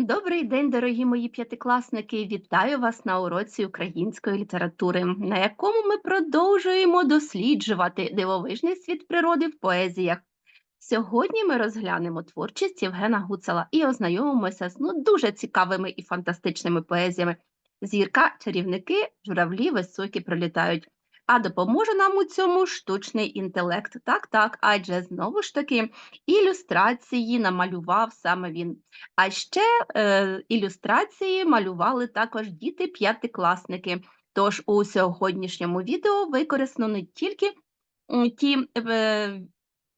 Добрий день, дорогі мої п'ятикласники! Вітаю вас на уроці української літератури, на якому ми продовжуємо досліджувати дивовижний світ природи в поезіях. Сьогодні ми розглянемо творчість Євгена Гуцела і ознайомимося з ну, дуже цікавими і фантастичними поезіями. Зірка, чарівники, журавлі високі пролітають. А допоможе нам у цьому штучний інтелект. Так, так, адже знову ж таки ілюстрації намалював саме він. А ще е, ілюстрації малювали також діти-п'ятикласники. Тож у сьогоднішньому відео використано не тільки ті е,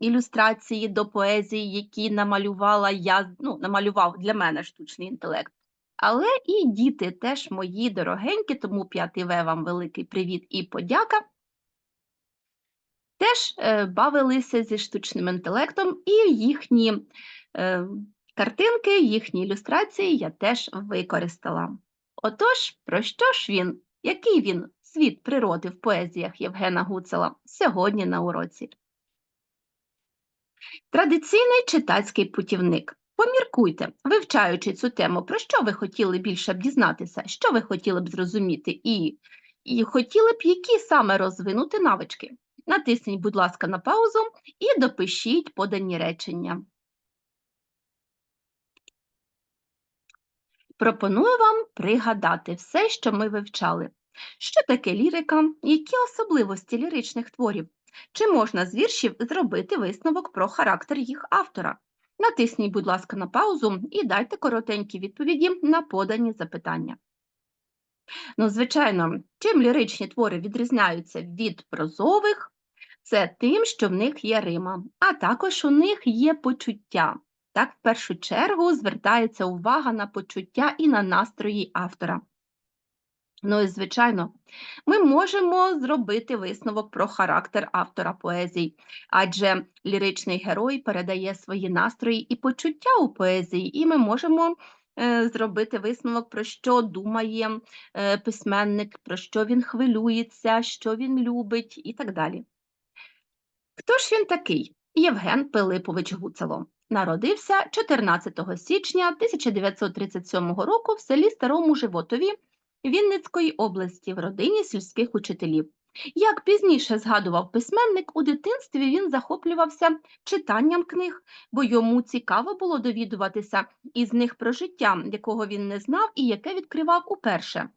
ілюстрації до поезії, які намалювала я, ну, намалював для мене штучний інтелект. Але і діти теж мої дорогенькі, тому 5 В вам великий привіт і подяка. Теж е, бавилися зі штучним інтелектом, і їхні е, картинки, їхні ілюстрації я теж використала. Отож, про що ж він? Який він світ природи в поезіях Євгена Гуцела сьогодні на уроці? Традиційний читацький путівник. Поміркуйте, вивчаючи цю тему, про що ви хотіли більше б дізнатися, що ви хотіли б зрозуміти, і, і хотіли б які саме розвинути навички. Натисніть, будь ласка, на паузу і допишіть подані речення. Пропоную вам пригадати все, що ми вивчали. Що таке лірика, які особливості ліричних творів? Чи можна з віршів зробити висновок про характер їх автора? Натисніть, будь ласка, на паузу і дайте коротенькі відповіді на подані запитання. Ну, звичайно, чим ліричні твори відрізняються від прозових, це тим, що в них є рима, а також у них є почуття. Так, в першу чергу звертається увага на почуття і на настрої автора. Ну і, звичайно, ми можемо зробити висновок про характер автора поезій, адже ліричний герой передає свої настрої і почуття у поезії, і ми можемо е, зробити висновок, про що думає е, письменник, про що він хвилюється, що він любить і так далі. Хто ж він такий? Євген Пилипович Гуцело. Народився 14 січня 1937 року в селі Старому Животові Вінницької області в родині сільських учителів. Як пізніше згадував письменник, у дитинстві він захоплювався читанням книг, бо йому цікаво було довідуватися із них про життя, якого він не знав і яке відкривав уперше.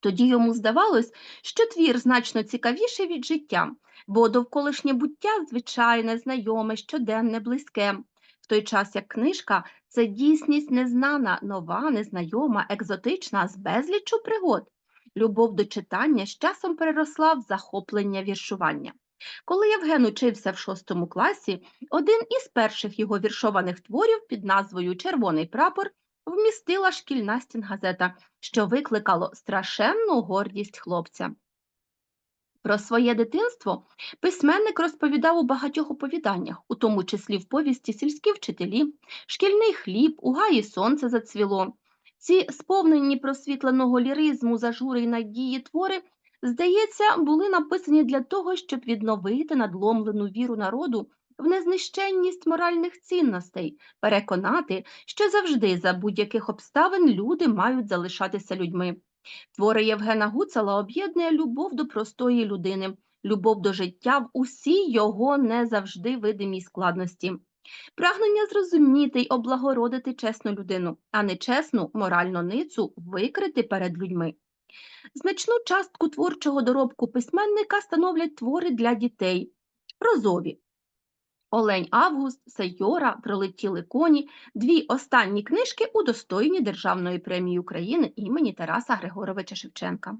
Тоді йому здавалось, що твір значно цікавіший від життя, бо довколишнє буття звичайне, знайоме, щоденне, близьке. В той час як книжка це дійсність незнана, нова, незнайома, екзотична, з безлічу пригод. Любов до читання з часом переросла в захоплення віршування. Коли Євген учився в шостому класі, один із перших його віршованих творів під назвою Червоний прапор вмістила шкільна стінгазета, що викликало страшенну гордість хлопця. Про своє дитинство письменник розповідав у багатьох оповіданнях, у тому числі в повісті сільські вчителі, шкільний хліб, у гаї сонце зацвіло. Ці сповнені просвітленого ліризму, зажури й надії твори, здається, були написані для того, щоб відновити надломлену віру народу в незнищенність моральних цінностей, переконати, що завжди за будь-яких обставин люди мають залишатися людьми. Твори Євгена Гуцела об'єднує любов до простої людини, любов до життя в усій його не завжди видимій складності. Прагнення зрозуміти й облагородити чесну людину, а не чесну моральну ницю викрити перед людьми. Значну частку творчого доробку письменника становлять твори для дітей, прозові, Олень Август, Сайора, Пролетіли коні дві останні книжки удостоєні Державної премії України імені Тараса Григоровича Шевченка.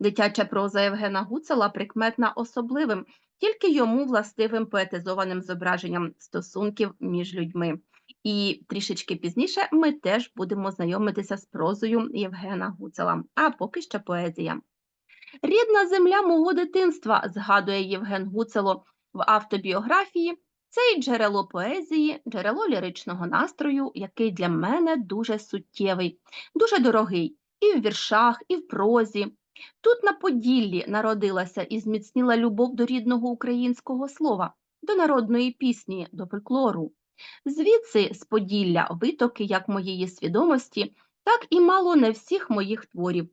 Дитяча проза Євгена Гуцела прикметна особливим, тільки йому властивим поетизованим зображенням стосунків між людьми. І трішечки пізніше ми теж будемо знайомитися з прозою Євгена Гуцела, а поки що поезія. Рідна земля мого дитинства, згадує Євген Гуцело в автобіографії. Це і джерело поезії, джерело ліричного настрою, який для мене дуже суттєвий, дуже дорогий і в віршах, і в прозі. Тут на Поділлі народилася і зміцніла любов до рідного українського слова, до народної пісні, до фольклору. Звідси з Поділля витоки як моєї свідомості, так і мало не всіх моїх творів.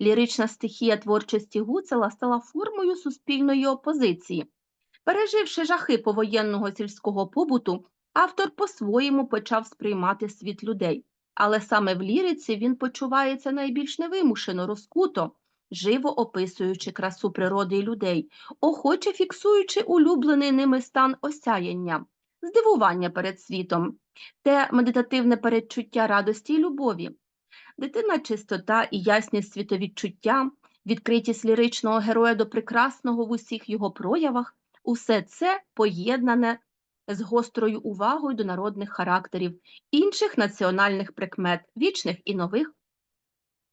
Лірична стихія творчості Гуцела стала формою суспільної опозиції. Переживши жахи повоєнного сільського побуту, автор по-своєму почав сприймати світ людей, але саме в ліриці він почувається найбільш невимушено, розкуто, живо описуючи красу природи і людей, охоче фіксуючи улюблений ними стан осяяння, здивування перед світом, те медитативне передчуття радості й любові. Дитина чистота і ясність світовідчуття, відкритість ліричного героя до прекрасного в усіх його проявах, усе це поєднане з гострою увагою до народних характерів, інших національних прикмет, вічних і нових,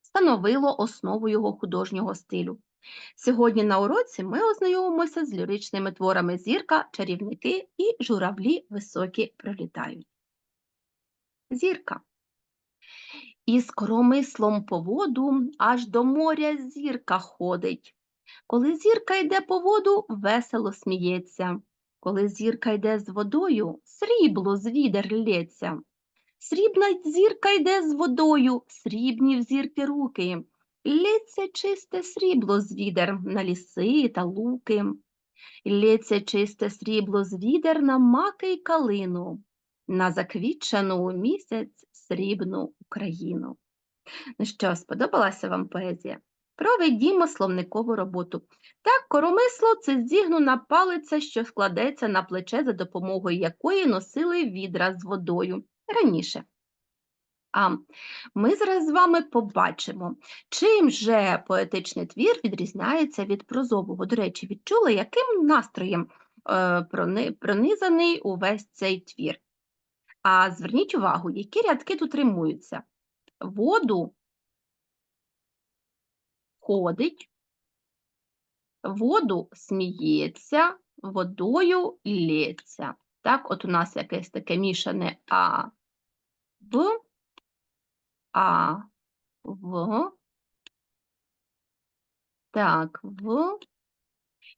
становило основу його художнього стилю. Сьогодні на уроці ми ознайомимося з ліричними творами зірка, чарівники і журавлі високі пролітають. Зірка. Із коромислом по воду аж до моря зірка ходить. Коли зірка йде по воду, весело сміється. Коли зірка йде з водою, срібло з відер лється. Срібна зірка йде з водою, срібні в зірки руки. Лється чисте срібло з відер на ліси та луки. Лється чисте срібло з відер на маки й калину, на заквітчену у місяць срібну Україну. Ну що, сподобалася вам поезія? Проведімо словникову роботу. Так, коромисло це зігнуна палиця, що складеться на плече, за допомогою якої носили відра з водою раніше. А ми зараз з вами побачимо, чим же поетичний твір відрізняється від прозового. До речі, відчули, яким настроєм е, пронизаний увесь цей твір. А зверніть увагу, які рядки тут римуються. Воду ходить, воду сміється, водою лється. Так, от у нас якесь таке мішане А, В, А, В, так, В.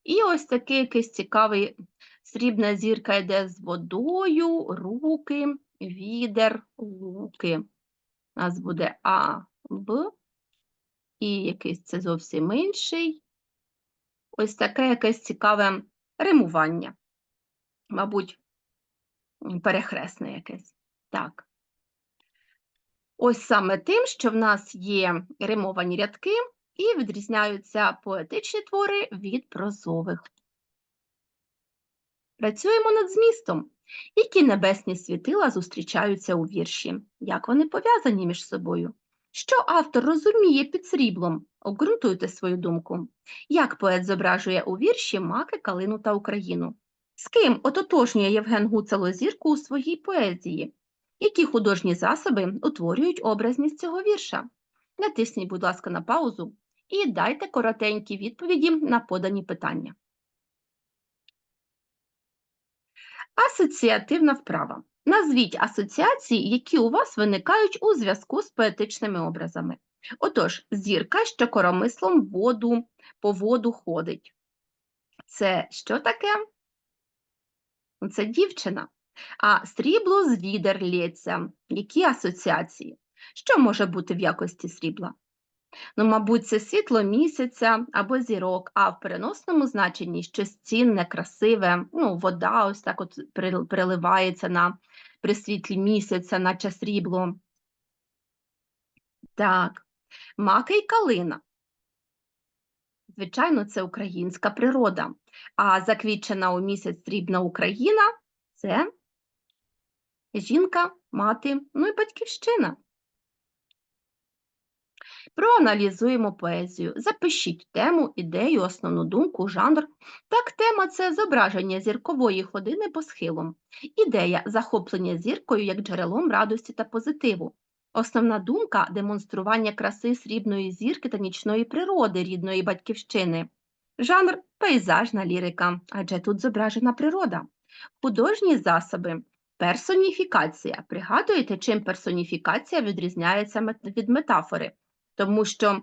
І ось такий якийсь цікавий срібна зірка йде з водою, руки, відер, луки. У нас буде А, Б, і якийсь це зовсім інший. Ось таке якесь цікаве римування. Мабуть, перехресне якесь. Так. Ось саме тим, що в нас є римовані рядки і відрізняються поетичні твори від прозових. Працюємо над змістом. Які небесні світила зустрічаються у вірші? Як вони пов'язані між собою? Що автор розуміє під сріблом? Обґрунтуйте свою думку. Як поет зображує у вірші маки, калину та Україну? З ким ототожнює Євген Гуцело зірку у своїй поезії? Які художні засоби утворюють образність цього вірша? Натисніть, будь ласка, на паузу і дайте коротенькі відповіді на подані питання. Асоціативна вправа. Назвіть асоціації, які у вас виникають у зв'язку з поетичними образами. Отож, зірка, що коромислом воду по воду ходить. Це що таке? Це дівчина. А срібло з відер лється. Які асоціації? Що може бути в якості срібла? Ну, мабуть, це світло місяця або зірок, а в переносному значенні щось цінне, красиве, ну, вода ось так от переливається на при світлі місяця, наче срібло. Так, маки й калина. Звичайно, це українська природа. А заквітчена у місяць срібна Україна це жінка, мати, ну і батьківщина. Проаналізуємо поезію. Запишіть тему, ідею, основну думку, жанр. Так, тема це зображення зіркової ходини по схилам. Ідея захоплення зіркою як джерелом радості та позитиву. Основна думка демонстрування краси срібної зірки та нічної природи рідної батьківщини. Жанр пейзажна лірика, адже тут зображена природа. Художні засоби. Персоніфікація. Пригадуєте, чим персоніфікація відрізняється від метафори? Тому що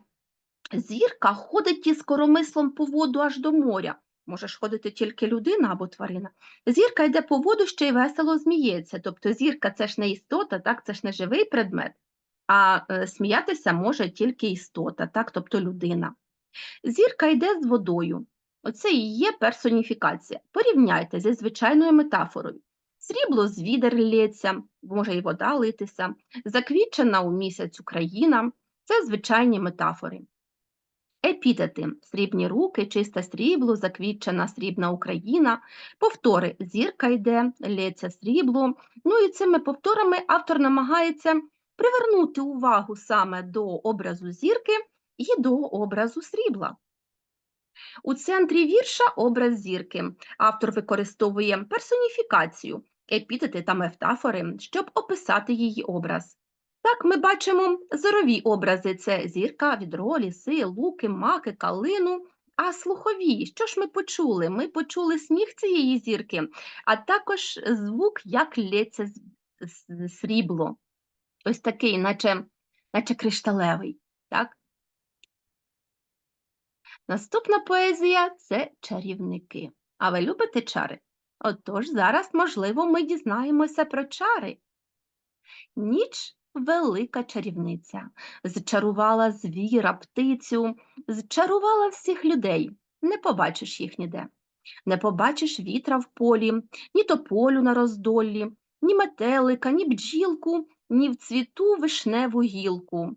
зірка ходить із коромислом по воду аж до моря. може ж ходити тільки людина або тварина. Зірка йде по воду ще й весело зміється. Тобто зірка це ж не істота, так, це ж не живий предмет, а е, сміятися може тільки істота, так, тобто людина. Зірка йде з водою. Оце і є персоніфікація. Порівняйте зі звичайною метафорою. Срібло з відер лється, може і вода литися, заквітчена у місяць Україна це звичайні метафори. Епітети срібні руки, чисте срібло, заквітчена срібна Україна, повтори зірка йде, лється срібло. Ну і цими повторами автор намагається привернути увагу саме до образу зірки і до образу срібла. У центрі вірша образ зірки. Автор використовує персоніфікацію, епітети та метафори, щоб описати її образ. Так, ми бачимо зорові образи це зірка, відро, ліси, луки, маки, калину. А слухові, що ж ми почули? Ми почули сміх цієї зірки, а також звук, як лється срібло. Ось такий, наче, наче кришталевий. Так? Наступна поезія це чарівники. А ви любите чари? Отож, зараз, можливо, ми дізнаємося про чари. Ніч велика чарівниця, зчарувала звіра, птицю, зчарувала всіх людей. Не побачиш їх ніде. Не побачиш вітра в полі, ні тополю на роздоллі, ні метелика, ні бджілку, ні в цвіту вишневу гілку.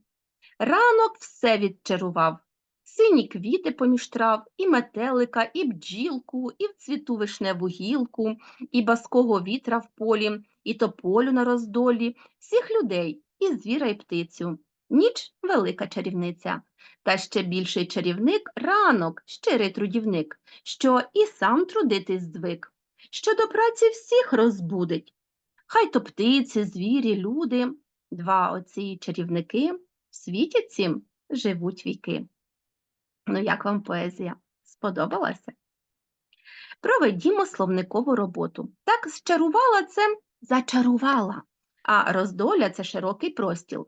Ранок все відчарував, сині квіти поміж трав, і метелика, і бджілку, і в цвіту вишневу гілку, і баского вітра в полі, і тополю на роздолі, всіх людей, і звіра, і птицю. Ніч велика чарівниця, та ще більший чарівник ранок, щирий трудівник, що і сам трудитись звик, що до праці всіх розбудить. Хай то птиці, звірі, люди, два оці чарівники в світі цім живуть віки. Ну, як вам поезія? Сподобалася? Проведімо словникову роботу. Так, зчарувала це зачарувала, а роздоля це широкий простіл.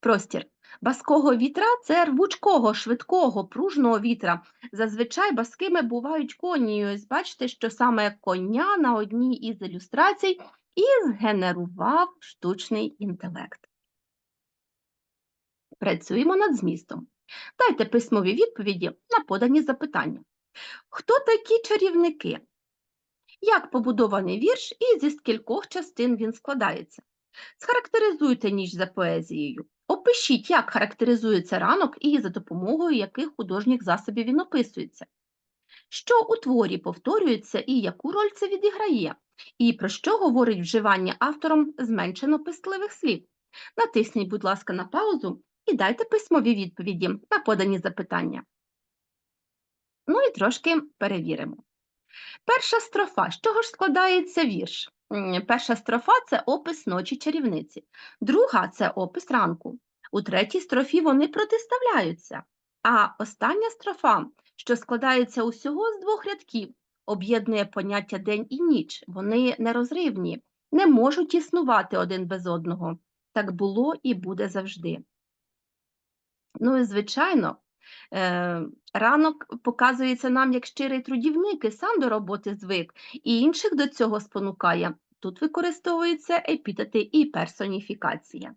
простір. Баского вітра це рвучкого, швидкого, пружного вітра. Зазвичай баскими бувають коні. ось бачите, що саме коня на одній із ілюстрацій і згенерував штучний інтелект. Працюємо над змістом. Дайте письмові відповіді на подані запитання. Хто такі чарівники? Як побудований вірш і зі скількох частин він складається? Схарактеризуйте ніч за поезією. Опишіть, як характеризується ранок і за допомогою яких художніх засобів він описується. Що у творі повторюється і яку роль це відіграє, і про що говорить вживання автором зменшено писливих слів. Натисніть, будь ласка, на паузу і дайте письмові відповіді на подані запитання. Ну і трошки перевіримо. Перша строфа. З чого ж складається вірш? Перша строфа це опис ночі чарівниці, друга це опис ранку. У третій строфі вони протиставляються. А остання строфа, що складається усього з двох рядків, об'єднує поняття день і ніч. Вони нерозривні, не можуть існувати один без одного. Так було і буде завжди. Ну і, звичайно, ранок показується нам як щирий трудівник і сам до роботи звик, і інших до цього спонукає. Тут використовуються епітети і персоніфікація.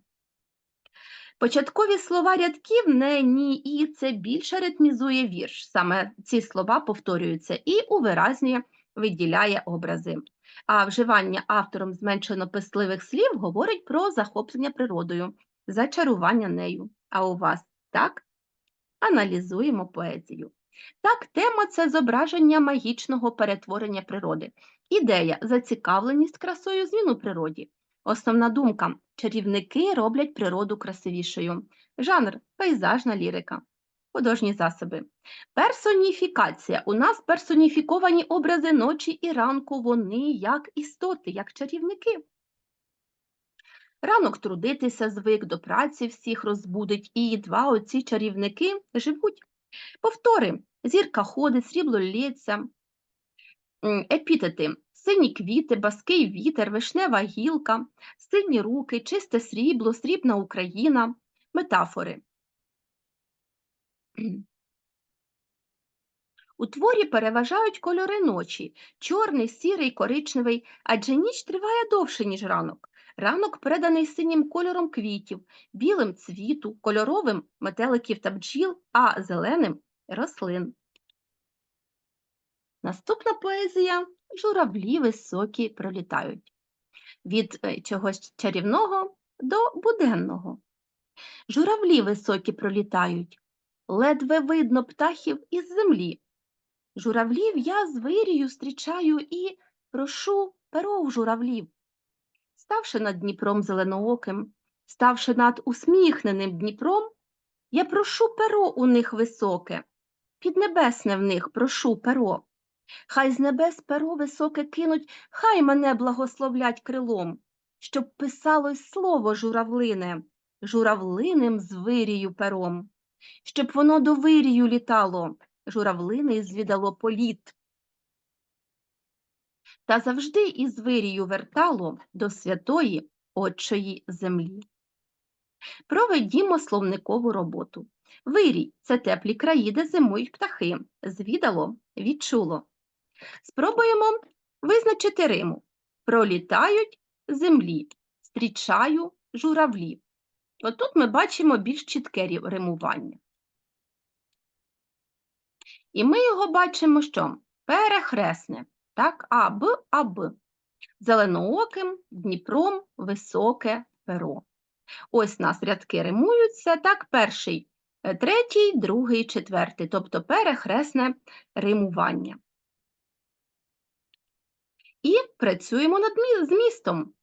Початкові слова рядків не, ні, і це більше ритмізує вірш. Саме ці слова повторюються і увиразнює виділяє образи. А вживання автором зменшено писливих слів говорить про захоплення природою, зачарування нею. А у вас так? Аналізуємо поезію. Так, тема це зображення магічного перетворення природи. Ідея зацікавленість красою змін у природі. Основна думка чарівники роблять природу красивішою. Жанр пейзажна лірика. Художні засоби. Персоніфікація. У нас персоніфіковані образи ночі і ранку, вони як істоти, як чарівники. Ранок трудитися звик, до праці всіх розбудить, і два оці чарівники живуть. Повтори зірка ходить, срібло лється, епітети сині квіти, баский вітер, вишнева гілка, сині руки, чисте срібло, срібна Україна, метафори. У творі переважають кольори ночі чорний, сірий, коричневий, адже ніч триває довше, ніж ранок. Ранок переданий синім кольором квітів, білим цвіту, кольоровим метеликів та бджіл, а зеленим рослин. Наступна поезія журавлі високі пролітають. Від е, чогось чарівного до буденного. Журавлі високі пролітають, ледве видно птахів із землі. Журавлів я з вирію зустрічаю і прошу перо в журавлів. Ставши над Дніпром зеленооким, ставши над усміхненим Дніпром, я прошу перо у них високе, піднебесне в них прошу перо. Хай з небес перо високе кинуть, хай мене благословлять крилом, щоб писалось слово журавлине, журавлиним з вирію пером, щоб воно до вирію літало, журавлини звідало політ. Та завжди із вирію вертало до святої Отчої землі. Проведімо словникову роботу. Вирій це теплі краї, де зимують птахи. Звідало, відчуло. Спробуємо визначити риму. Пролітають землі, зустрічаю журавлі. Отут ми бачимо більш чітке римування. І ми його бачимо, що перехресне, так, аб, аб. Зеленооким, Дніпром, високе перо. Ось у нас рядки римуються, так, перший, е, третій, другий, четвертий, тобто перехресне римування. І працюємо над змістом.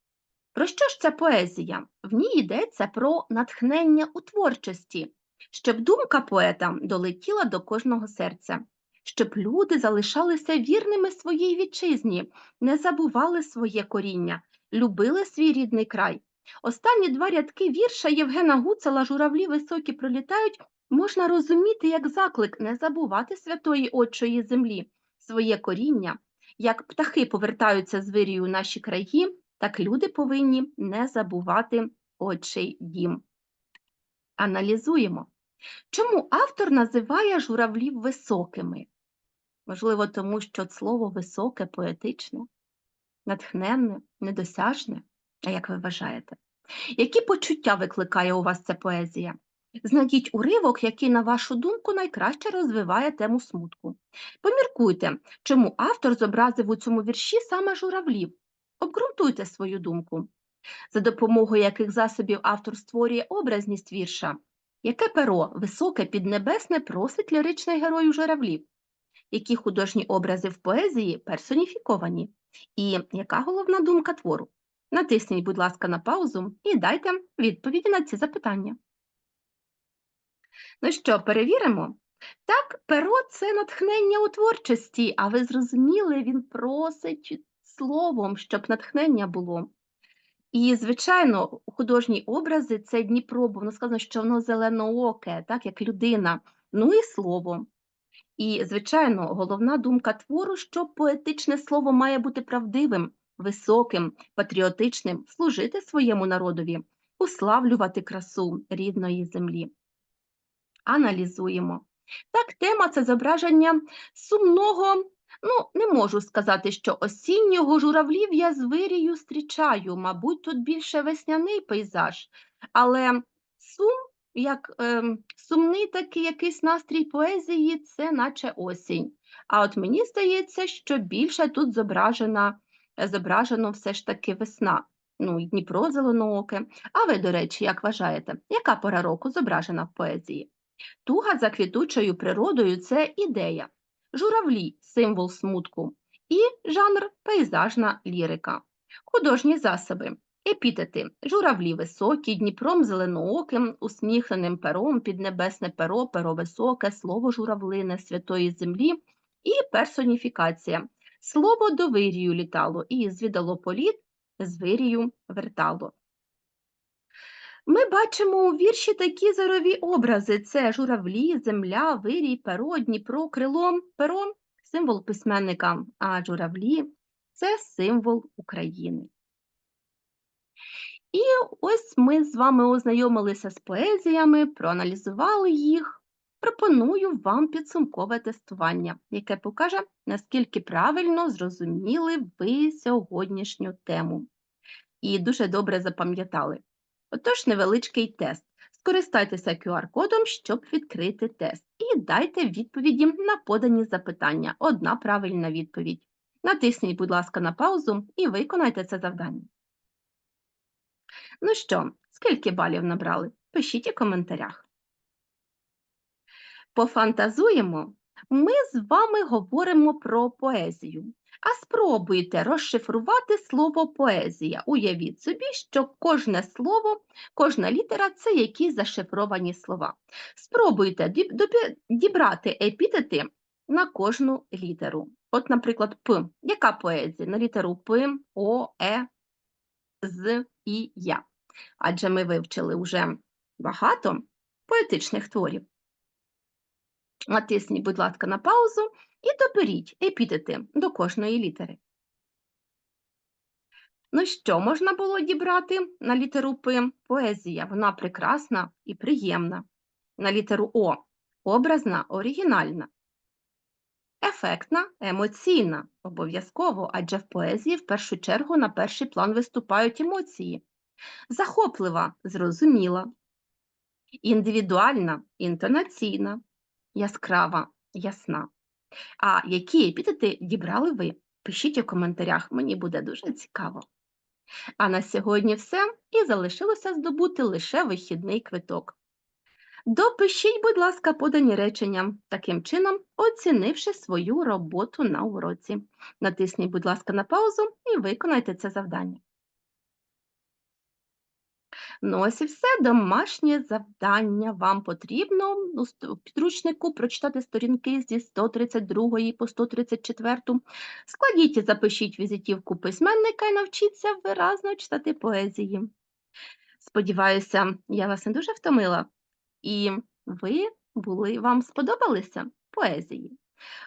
Про що ж ця поезія? В ній йдеться про натхнення у творчості, щоб думка поета долетіла до кожного серця, щоб люди залишалися вірними своїй вітчизні, не забували своє коріння, любили свій рідний край. Останні два рядки вірша Євгена Гуцела Журавлі високі пролітають можна розуміти як заклик не забувати святої Отчої землі, своє коріння. Як птахи повертаються з вирію у наші краї, так люди повинні не забувати Отчий дім. Аналізуємо. Чому автор називає журавлів високими? Можливо, тому що слово високе поетичне, натхненне, недосяжне. А як ви вважаєте? Які почуття викликає у вас ця поезія? Знайдіть уривок, який, на вашу думку, найкраще розвиває тему смутку. Поміркуйте, чому автор зобразив у цьому вірші саме журавлів. Обґрунтуйте свою думку. За допомогою яких засобів автор створює образність вірша. Яке перо високе піднебесне просить ліричний герой у журавлів? Які художні образи в поезії персоніфіковані? І яка головна думка твору? Натисніть, будь ласка, на паузу і дайте відповіді на ці запитання. Ну що, перевіримо? Так, перо це натхнення у творчості, а ви зрозуміли, він просить словом, щоб натхнення було. І, звичайно, художні образи це Дніпро, бо воно сказано, що воно зеленооке, так, як людина, ну і слово. І, звичайно, головна думка твору, що поетичне слово має бути правдивим, високим, патріотичним, служити своєму народові, уславлювати красу рідної землі. Аналізуємо. Так, тема це зображення сумного, ну, не можу сказати, що осіннього журавлів я з вирію зустрічаю, мабуть, тут більше весняний пейзаж, але сум, як ем, сумний такий якийсь настрій поезії, це наче осінь. А от мені здається, що більше тут зображена, зображено все ж таки весна. Ну, і Дніпро зеленооке. А ви, до речі, як вважаєте, яка пора року зображена в поезії? Туга за квітучою природою це ідея, журавлі символ смутку і жанр пейзажна лірика. Художні засоби. Епітети журавлі високі, Дніпром зеленооким, усміхненим пером, піднебесне перо, перо високе, слово журавлине святої землі і персоніфікація. Слово до вирію літало і звідало політ, з вирію вертало. Ми бачимо у вірші такі зорові образи: це журавлі, земля, вирій, перо, Дніпро, крило, перо символ письменника, а журавлі це символ України. І ось ми з вами ознайомилися з поезіями, проаналізували їх, пропоную вам підсумкове тестування, яке покаже, наскільки правильно зрозуміли ви сьогоднішню тему. І дуже добре запам'ятали. Отож, невеличкий тест. Скористайтеся QR-кодом, щоб відкрити тест, і дайте відповіді на подані запитання. Одна правильна відповідь. Натисніть, будь ласка, на паузу і виконайте це завдання. Ну що, скільки балів набрали? Пишіть у коментарях. Пофантазуємо. Ми з вами говоримо про поезію. А спробуйте розшифрувати слово поезія. Уявіть собі, що кожне слово, кожна літера це якісь зашифровані слова. Спробуйте дібрати епітети на кожну літеру. От, наприклад, П. Яка поезія? На літеру П, О, Е, З і Я. Адже ми вивчили вже багато поетичних творів. Натисніть, будь ласка, на паузу і доберіть епітети до кожної літери. Ну що, можна було дібрати на літеру П поезія, вона прекрасна і приємна. На літеру О образна, оригінальна. Ефектна, емоційна, обов'язково, адже в поезії в першу чергу на перший план виступають емоції. Захоплива, зрозуміла. Індивідуальна, інтонаційна, яскрава, ясна. А які епітети дібрали ви? Пишіть у коментарях, мені буде дуже цікаво. А на сьогодні все, і залишилося здобути лише вихідний квиток. Допишіть, будь ласка, подані речення, таким чином оцінивши свою роботу на уроці. Натисніть, будь ласка, на паузу і виконайте це завдання. Ну, ось і все, домашнє завдання. Вам потрібно у підручнику прочитати сторінки зі 132 по 134. Складіть і запишіть візитівку письменника і навчіться виразно читати поезії. Сподіваюся, я вас не дуже втомила, і ви були, вам сподобалися поезії.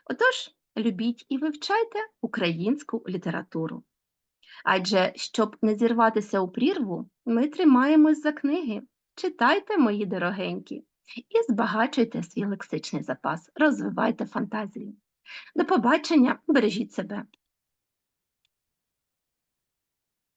Отож, любіть і вивчайте українську літературу. Адже, щоб не зірватися у прірву, ми тримаємось за книги. Читайте, мої дорогенькі, і збагачуйте свій лексичний запас, розвивайте фантазію. До побачення, бережіть себе.